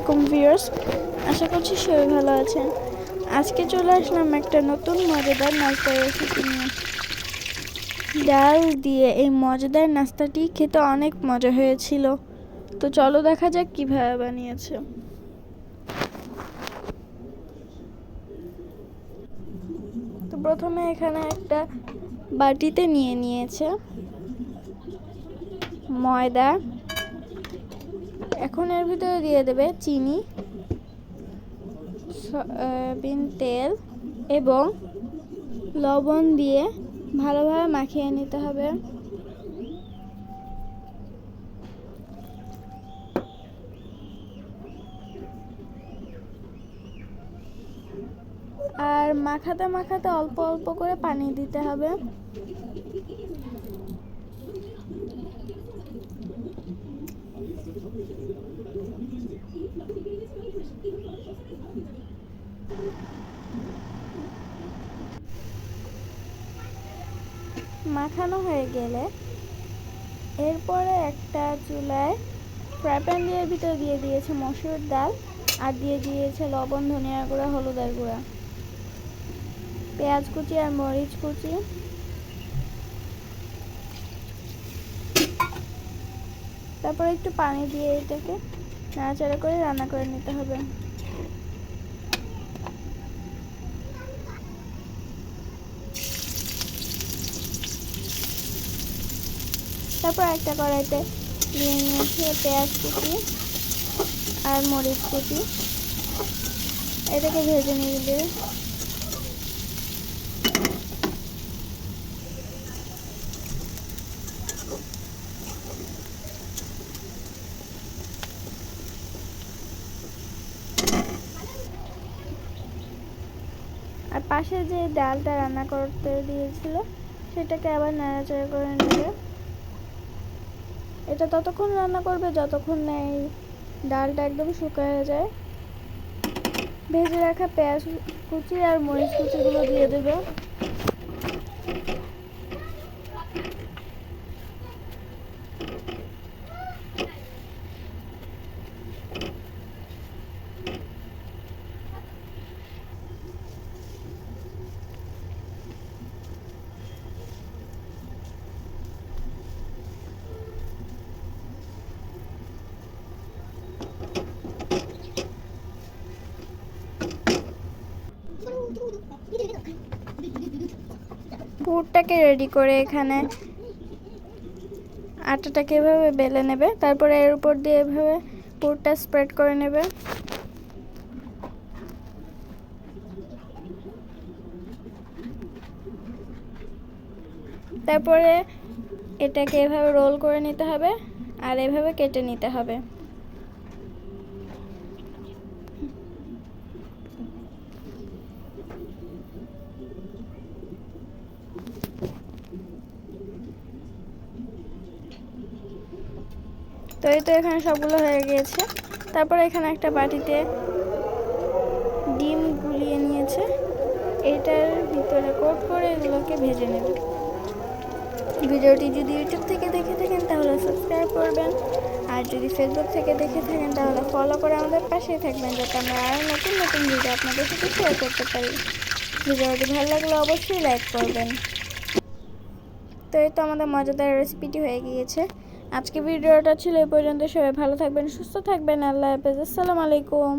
আলাইকুম ভিউয়ার্স, আশা করছি সবাই ভালো আছেন। আজকে চলে আসলাম একটা নতুন মজাদার নাস্তা রেসিপি নিয়ে। ডাল দিয়ে এই মজাদার নাস্তাটি খেতে অনেক মজা হয়েছিল। তো চলো দেখা যাক কীভাবে বানিয়েছে। তো প্রথমে এখানে একটা বাটিতে নিয়ে নিয়েছে ময়দা এখন এর ভিতরে দিয়ে দেবে চিনি সয়াবিন তেল এবং লবণ দিয়ে ভালোভাবে মাখিয়ে নিতে হবে। আর মাখাতে মাখাতে অল্প অল্প করে পানি দিতে হবে। মাখানো হয়ে গেলে এরপরে একটা চুলায় ফ্রাই প্যান দিয়ে ভিতরে দিয়ে দিয়েছে মসুর ডাল আর দিয়ে দিয়েছে লবণ, ধনিয়া গুঁড়া, হলুদের গুঁড়া। পেঁয়াজ কুচি আর মরিচ কুচি। তারপরে একটু পানি দিয়ে এটাকে নাড়াচাড়া করে রান্না করে নিতে হবে। তারপর একটা কড়াইতে দিয়ে নিয়েছি পেঁয়াজ কুচি আর মরিচ কুচি। এটাকে ভেজে নিয়ে আর পাশে যে ডালটা রান্না করতে দিয়েছিল, সেটাকে আবার নাড়াচাড়া করে নেবে। এটা ততক্ষণ রান্না করবে, যতক্ষণ না এই ডালটা একদম শুকায় যায়। ভেজে রাখা পেঁয়াজ কুচি আর মরিচ কুচিগুলো দিয়ে দেবে। পুরটাকে রেডি করে এখানে আটাটাকে এভাবে বেলে নেবে, তারপরে এর উপর দিয়ে এভাবে পুরটা স্প্রেড করে নেবে। তারপরে এটাকে এভাবে রোল করে নিতে হবে, আর এভাবে কেটে নিতে হবে। তো এই তো এখানে সবগুলো হয়ে গিয়েছে। তারপরে এখানে একটা বাটিতে ডিম গুলিয়ে নিয়েছে। এটার ভিতরে কোট করে এগুলোকে ভেজে নেবে। ভিডিওটি যদি ইউটিউব থেকে দেখে থাকেন, তাহলে সাবস্ক্রাইব করবেন। আর যদি ফেসবুক থেকে দেখে থাকেন, তাহলে ফলো করে আমাদের পাশেই থাকবেন, যাতে আমরা আরও নতুন নতুন ভিডিও আপনাদের সাথে শেয়ার করতে পারি। ভিডিওটি ভালো লাগলে অবশ্যই লাইক করবেন। তো এই তো আমাদের মজাদার রেসিপিটি হয়ে গিয়েছে। আজকে ভিডিওটা ছিল এই পর্যন্ত। সবাই ভালো থাকবেন, সুস্থ থাকবেন। আল্লাহ হাফেজ। আসসালামু আলাইকুম।